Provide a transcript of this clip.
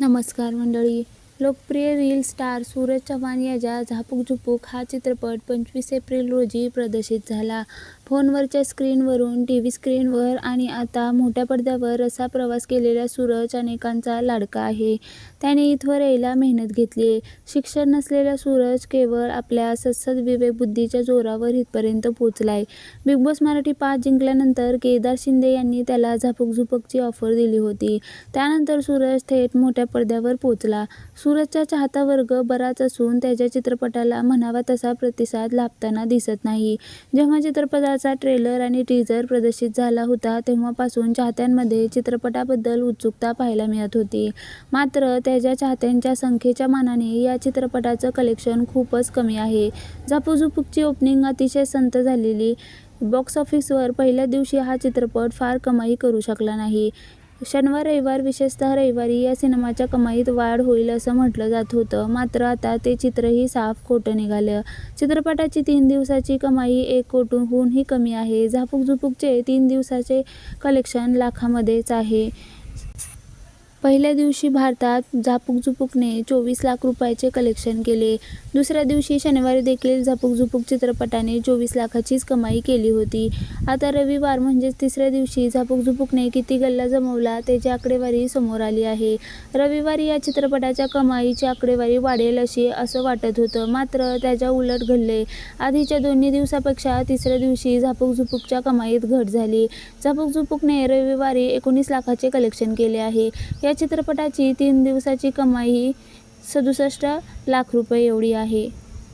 नमस्कार मंडळी. लोकप्रिय रील स्टार सूरज चव्हाण याच्या झापूक झुपूक हा चित्रपट पंचवीस एप्रिल रोजी प्रदर्शित झाला. फोनवरच्या स्क्रीनवरून टी व्ही स्क्रीनवर आणि आता मोठ्या पडद्यावर असा प्रवास केलेला सूरज अनेकांचा लाडका आहे. त्याने इथवर यायला मेहनत घेतली. शिक्षण नसलेला सूरज केवळ आपल्या सत्सद विवेकबुद्धीच्या जोरावर इथपर्यंत पोचला आहे बिग बॉस मराठी पाच जिंकल्यानंतर केदार शिंदे यांनी त्याला झापूक झुपूकची ऑफर दिली होती. त्यानंतर सूरज थेट मोठ्या पडद्यावर पोचला सूरजचा चाहता वर्ग बराच असून त्याच्या चित्रपटाला म्हणावा तसा प्रतिसाद लाभताना दिसत नाही. जेव्हा चित्रपटाचा ट्रेलर आणि टीझर प्रदर्शित झाला होता तेव्हापासून चाहत्यांमध्ये चित्रपटाबद्दल उत्सुकता पाहायला मिळत होती. मात्र त्याच्या चाहत्यांच्या संख्येच्या मानाने या चित्रपटाचं कलेक्शन खूपच कमी आहे. झापूझुपूकची ओपनिंग अतिशय संत झालेली बॉक्स ऑफिसवर पहिल्या दिवशी हा चित्रपट फार कमाई करू शकला नाही. शनिवार रविवार विशेषतः रविवारी या सिनेमाच्या कमाईत वाढ होईल असं म्हटलं जात होतं. मात्र आता ते चित्रही साफ खोटं निघालं. चित्रपटाची तीन दिवसाची कमाई एक कोटीहूनही कमी आहे. झापूक झुपूकचे तीन दिवसाचे कलेक्शन लाखामध्येच आहे. पहिल्या दिवशी भारतात झापूक झुपूकने चोवीस लाख रुपयाचे कलेक्शन केले. दुसऱ्या दिवशी शनिवारी देखील झापूक झुपूक चित्रपटाने चोवीस लाखाचीच कमाई केली होती. आता रविवार म्हणजेच तिसऱ्या दिवशी झापूक झुपूकने किती गल्ला जमवला त्याची आकडेवारी समोर आली आहे. रविवारी या चित्रपटाच्या कमाईची आकडेवारी वाढेल अशी असं वाटत होतं. मात्र त्याच्या उलट घडले. आधीच्या दोन्ही दिवसापेक्षा तिसऱ्या दिवशी झापूक झुपूकच्या कमाईत घट झाली. झापूक झुपूकने रविवारी एकोणीस लाखाचे कलेक्शन केले आहे. या चित्रपटाची तीन दिवसाची कमाई ही सदुसष्ट लाख रुपये एवढी आहे.